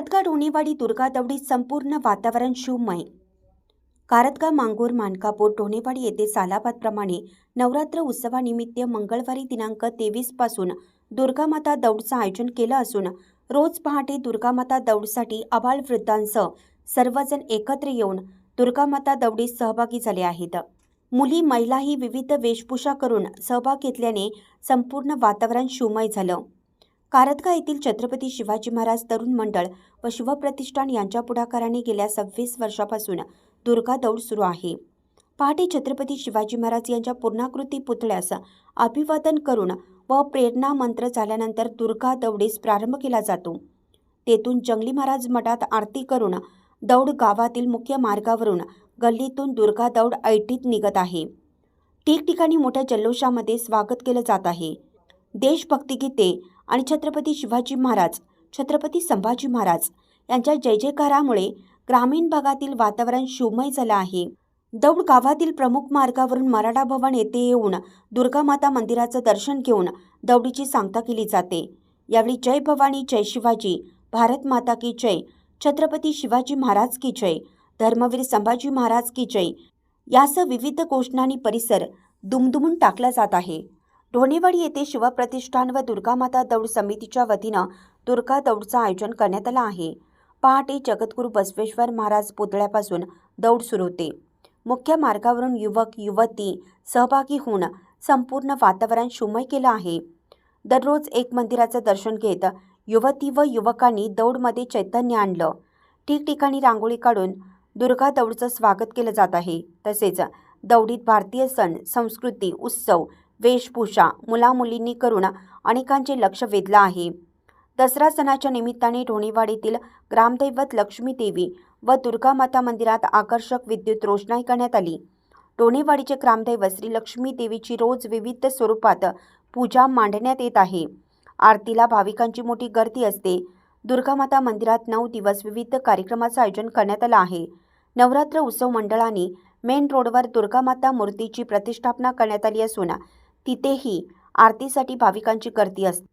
कारतगा डोणेवाडी दुर्गा दौडीत संपूर्ण वातावरण शिवमय कारतगा मांगूर मानकापूर डोणेवाडी येथे सालाबादप्रमाणे नवरात्र उत्सवानिमित्त मंगळवारी दिनांक तेवीसपासून दुर्गामाता दौडचं आयोजन केलं असून रोज पहाटे दुर्गामाता दौडसाठी आबाल वृद्धांसह सर्वजण एकत्र येऊन दुर्गामाता दौडीत सहभागी झाले आहेत. मुली महिलाही विविध वेशभूषा करून सहभाग घेतल्याने संपूर्ण वातावरण शिवमय झालं. कारतगा येथील छत्रपती शिवाजी महाराज तरुण मंडळ व शिवप्रतिष्ठान यांच्या पुढाकाराने गेल्या सव्वीस वर्षापासून दुर्गा दौड सुरू आहे. पहाटे छत्रपती शिवाजी महाराज यांच्या पूर्णाकृती पुतळ्यास अभिवादन करून व प्रेरणा मंत्र झाल्यानंतर दुर्गा दौडीस प्रारंभ केला जातो. तेथून जंगली महाराज मठात आरती करून दौड गावातील मुख्य मार्गावरून गल्लीतून दुर्गा दौड ऐटीत निघत आहे. ठिकठिकाणी मोठ्या जल्लोषामध्ये स्वागत केलं जात आहे. देशभक्ती गीते आणि छत्रपती शिवाजी महाराज छत्रपती संभाजी महाराज यांच्या जय जयकारामुळे ग्रामीण भागातील वातावरण शिवमय झालं आहे. दौड गावातील प्रमुख मार्गावरून मराठा भवन येथे येऊन दुर्गामाता मंदिराचं दर्शन घेऊन दौडीची सांगता केली जाते. यावेळी जय भवानी जय शिवाजी भारत माता की जय छत्रपती शिवाजी महाराज की जय धर्मवीर संभाजी महाराज की जय यासह विविध घोषणांनी परिसर दुमदुमून टाकला जात आहे. ढोणेवाडी येथे शिवप्रतिष्ठान व दुर्गामाता दौड समितीच्या वतीनं दुर्गा दौडचं आयोजन करण्यात आलं आहे. पहाटे जगद्गुरू बसवेश्वर महाराज पुतळ्यापासून दौड सुरू होते. मुख्य मार्गावरून युवक युवती सहभागी होऊन संपूर्ण वातावरण शुमय केलं आहे. दररोज एक मंदिराचं दर्शन घेत युवती व युवकांनी दौडमध्ये चैतन्य आणलं. ठिकठिकाणी रांगोळी काढून दुर्गा दौडचं स्वागत केलं जात आहे. तसेच दौडीत भारतीय सण संस्कृती उत्सव वेशभूषा मुलामुलींनी करून अनेकांचे लक्ष वेधलं आहे. दसरा सणाच्या निमित्ताने ढोणीवाडीतील ग्रामदैवत लक्ष्मी देवी व दुर्गामाता मंदिरात आकर्षक विद्युत रोषणाई करण्यात आली. ढोणीवाडीचे ग्रामदैवत श्री लक्ष्मी देवीची रोज विविध स्वरूपात पूजा मांडण्यात येत आहे. आरतीला भाविकांची मोठी गर्दी असते. दुर्गामाता मंदिरात नऊ दिवस विविध कार्यक्रमाचं आयोजन करण्यात आलं आहे. नवरात्र उत्सव मंडळाने मेन रोडवर दुर्गामाता मूर्तीची प्रतिष्ठापना करण्यात आली असून तिथेही आरतीसाठी भाविकांची गर्दी असते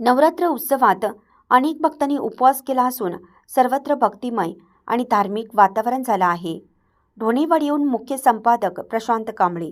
नवरात्र उत्सवात अनेक भक्तांनी उपवास केला असून सर्वत्र भक्तिमय आणि धार्मिक वातावरण झालं आहे. ढोणेवाडीहून मुख्य संपादक प्रशांत कांबळे